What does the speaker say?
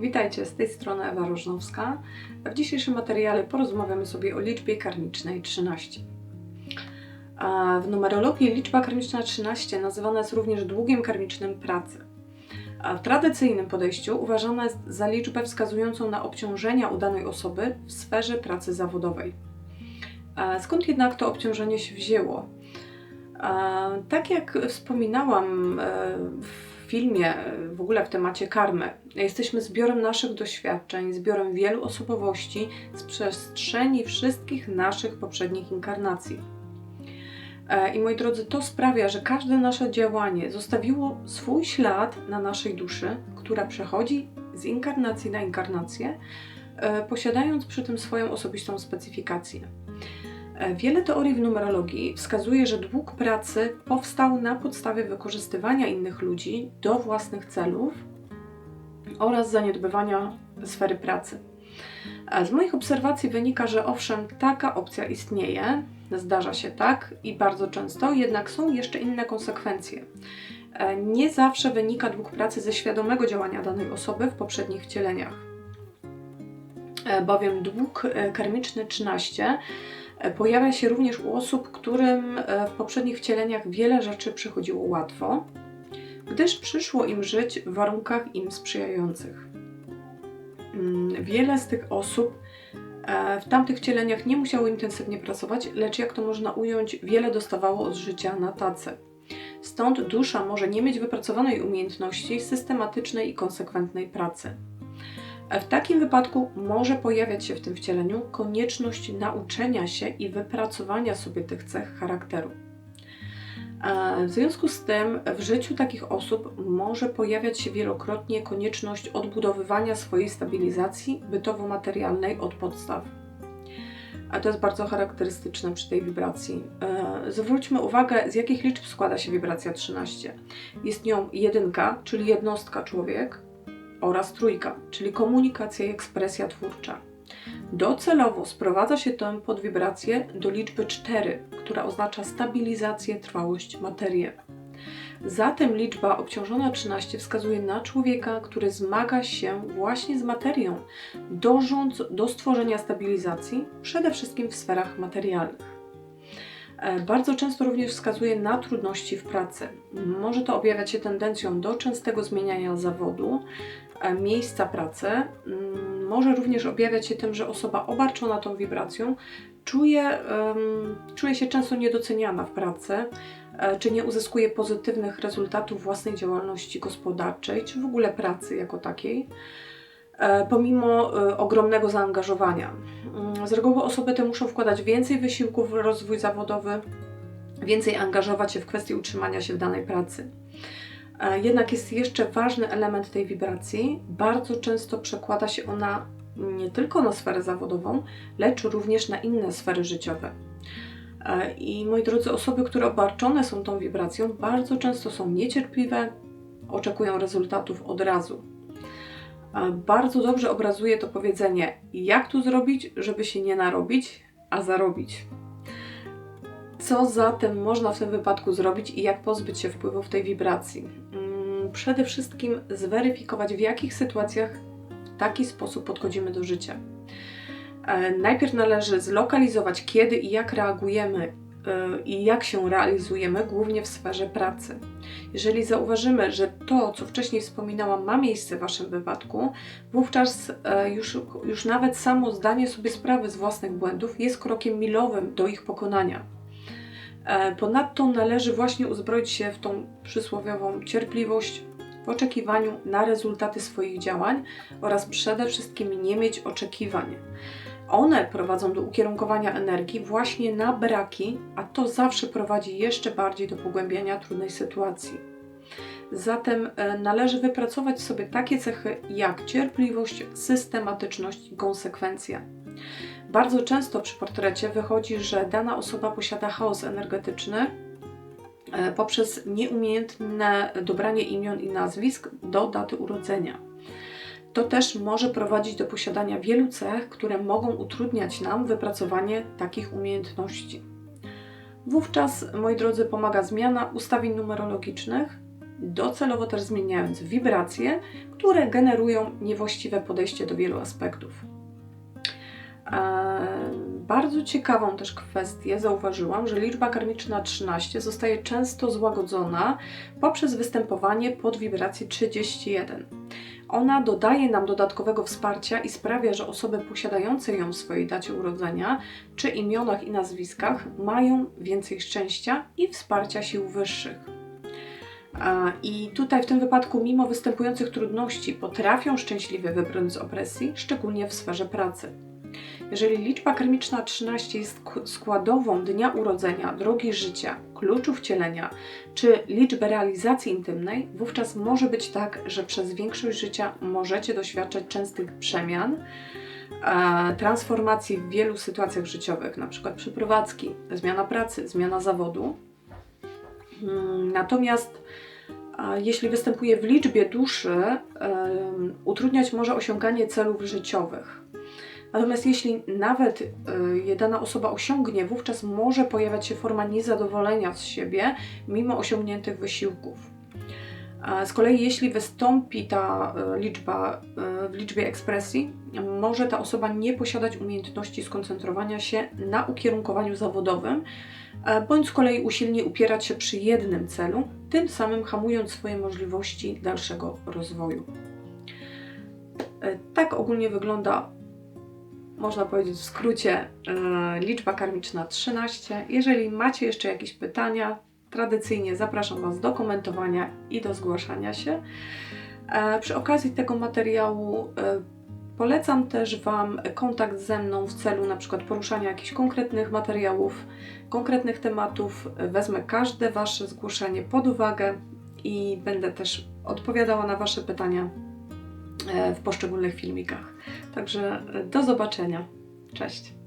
Witajcie, z tej strony Ewa Różnowska. W dzisiejszym materiale porozmawiamy sobie o liczbie karmicznej 13. A W numerologii liczba karmiczna 13 nazywana jest również długiem karmicznym pracy. W tradycyjnym podejściu uważana jest za liczbę wskazującą na obciążenia u danej osoby w sferze pracy zawodowej. Skąd jednak to obciążenie się wzięło? Tak jak wspominałam e, w filmie, e, w ogóle w temacie karmy, jesteśmy zbiorem naszych doświadczeń, zbiorem wielu osobowości z przestrzeni wszystkich naszych poprzednich inkarnacji. E, I moi drodzy, to sprawia, że każde nasze działanie zostawiło swój ślad na naszej duszy, która przechodzi z inkarnacji na inkarnację, e, posiadając przy tym swoją osobistą specyfikację. E, Wiele teorii w numerologii wskazuje, że dług pracy powstał na podstawie wykorzystywania innych ludzi do własnych celów oraz zaniedbywania sfery pracy. E, Z moich obserwacji wynika, że owszem, taka opcja istnieje, zdarza się tak i bardzo często, jednak są jeszcze inne konsekwencje. E, Nie zawsze wynika dług pracy ze świadomego działania danej osoby w poprzednich wcieleniach, bowiem dług karmiczny 13 E, Pojawia się również u osób, którym e, w poprzednich wcieleniach wiele rzeczy przychodziło łatwo, gdyż przyszło im żyć w warunkach im sprzyjających. Mm, Wiele z tych osób e, w tamtych wcieleniach nie musiało intensywnie pracować, lecz jak to można ująć, wiele dostawało od życia na tacy. Stąd dusza może nie mieć wypracowanej umiejętności systematycznej i konsekwentnej pracy. W takim wypadku może pojawiać się w tym wcieleniu konieczność nauczenia się i wypracowania sobie tych cech charakteru. W związku z tym w życiu takich osób może pojawiać się wielokrotnie konieczność odbudowywania swojej stabilizacji bytowo-materialnej od podstaw. A to jest bardzo charakterystyczne przy tej wibracji. E, Zwróćmy uwagę, z jakich liczb składa się wibracja 13. Jest nią jedynka, czyli jednostka człowiek, oraz trójka, czyli komunikacja i ekspresja twórcza. Docelowo sprowadza się tę podwibrację do liczby 4, która oznacza stabilizację, trwałość, materię. Zatem liczba obciążona 13 wskazuje na człowieka, który zmaga się właśnie z materią, dążąc do stworzenia stabilizacji, przede wszystkim w sferach materialnych. E, Bardzo często również wskazuje na trudności w pracy. Może to objawiać się tendencją do częstego zmieniania zawodu, miejsca pracy. Mm, Może również objawiać się tym, że osoba obarczona tą wibracją czuje, czuje się często niedoceniana w pracy, e, czy nie uzyskuje pozytywnych rezultatów własnej działalności gospodarczej, czy w ogóle pracy jako takiej e, pomimo e, ogromnego zaangażowania. Mm, Z reguły osoby te muszą wkładać więcej wysiłku w rozwój zawodowy, więcej angażować się w kwestii utrzymania się w danej pracy. E, Jednak jest jeszcze ważny element tej wibracji. Bardzo często przekłada się ona nie tylko na sferę zawodową, lecz również na inne sfery życiowe. E, I moi drodzy, osoby, które obarczone są tą wibracją, bardzo często są niecierpliwe, oczekują rezultatów od razu. E, Bardzo dobrze obrazuje to powiedzenie, jak tu zrobić, żeby się nie narobić, a zarobić. Co zatem można w tym wypadku zrobić i jak pozbyć się wpływów tej wibracji? Mm, Przede wszystkim zweryfikować, w jakich sytuacjach w taki sposób podchodzimy do życia. E, Najpierw należy zlokalizować, kiedy i jak reagujemy e, i jak się realizujemy, głównie w sferze pracy. Jeżeli zauważymy, że to, co wcześniej wspominałam, ma miejsce w Waszym wypadku, wówczas e, już, już nawet samo zdanie sobie sprawy z własnych błędów jest krokiem milowym do ich pokonania. E, Ponadto należy właśnie uzbroić się w tą przysłowiową cierpliwość w oczekiwaniu na rezultaty swoich działań oraz przede wszystkim nie mieć oczekiwań. One prowadzą do ukierunkowania energii właśnie na braki, a to zawsze prowadzi jeszcze bardziej do pogłębiania trudnej sytuacji. Zatem e, należy wypracować sobie takie cechy jak cierpliwość, systematyczność i konsekwencja. Bardzo często przy portrecie wychodzi, że dana osoba posiada chaos energetyczny e, poprzez nieumiejętne dobranie imion i nazwisk do daty urodzenia. To też może prowadzić do posiadania wielu cech, które mogą utrudniać nam wypracowanie takich umiejętności. Wówczas, moi drodzy, pomaga zmiana ustawień numerologicznych, docelowo też zmieniając wibracje, które generują niewłaściwe podejście do wielu aspektów. Eee, Bardzo ciekawą też kwestię zauważyłam, że liczba karmiczna 13 zostaje często złagodzona poprzez występowanie pod wibracji 31. Ona dodaje nam dodatkowego wsparcia i sprawia, że osoby posiadające ją w swojej dacie urodzenia czy imionach i nazwiskach mają więcej szczęścia i wsparcia sił wyższych. A, I tutaj w tym wypadku, mimo występujących trudności, potrafią szczęśliwie wybrnąć z opresji, szczególnie w sferze pracy. Jeżeli liczba karmiczna 13 jest składową dnia urodzenia, drogi życia, kluczu wcielenia czy liczby realizacji intymnej, wówczas może być tak, że przez większość życia możecie doświadczać częstych przemian, e, transformacji w wielu sytuacjach życiowych, np. przeprowadzki, zmiana pracy, zmiana zawodu. Mm, Natomiast jeśli występuje w liczbie duszy, utrudniać może osiąganie celów życiowych. Natomiast jeśli nawet y, dana osoba osiągnie, wówczas może pojawiać się forma niezadowolenia z siebie, mimo osiągniętych wysiłków. Z kolei, jeśli wystąpi ta y, liczba y, w liczbie ekspresji, może ta osoba nie posiadać umiejętności skoncentrowania się na ukierunkowaniu zawodowym, e, bądź z kolei usilnie upierać się przy jednym celu, tym samym hamując swoje możliwości dalszego rozwoju. E, Tak ogólnie wygląda, można powiedzieć w skrócie, e, liczba karmiczna 13. Jeżeli macie jeszcze jakieś pytania, tradycyjnie zapraszam Was do komentowania i do zgłaszania się. E, Przy okazji tego materiału e, polecam też Wam kontakt ze mną w celu na przykład poruszania jakichś konkretnych materiałów, konkretnych tematów. Wezmę każde Wasze zgłoszenie pod uwagę i będę też odpowiadała na Wasze pytania w poszczególnych filmikach. Także e, do zobaczenia. Cześć.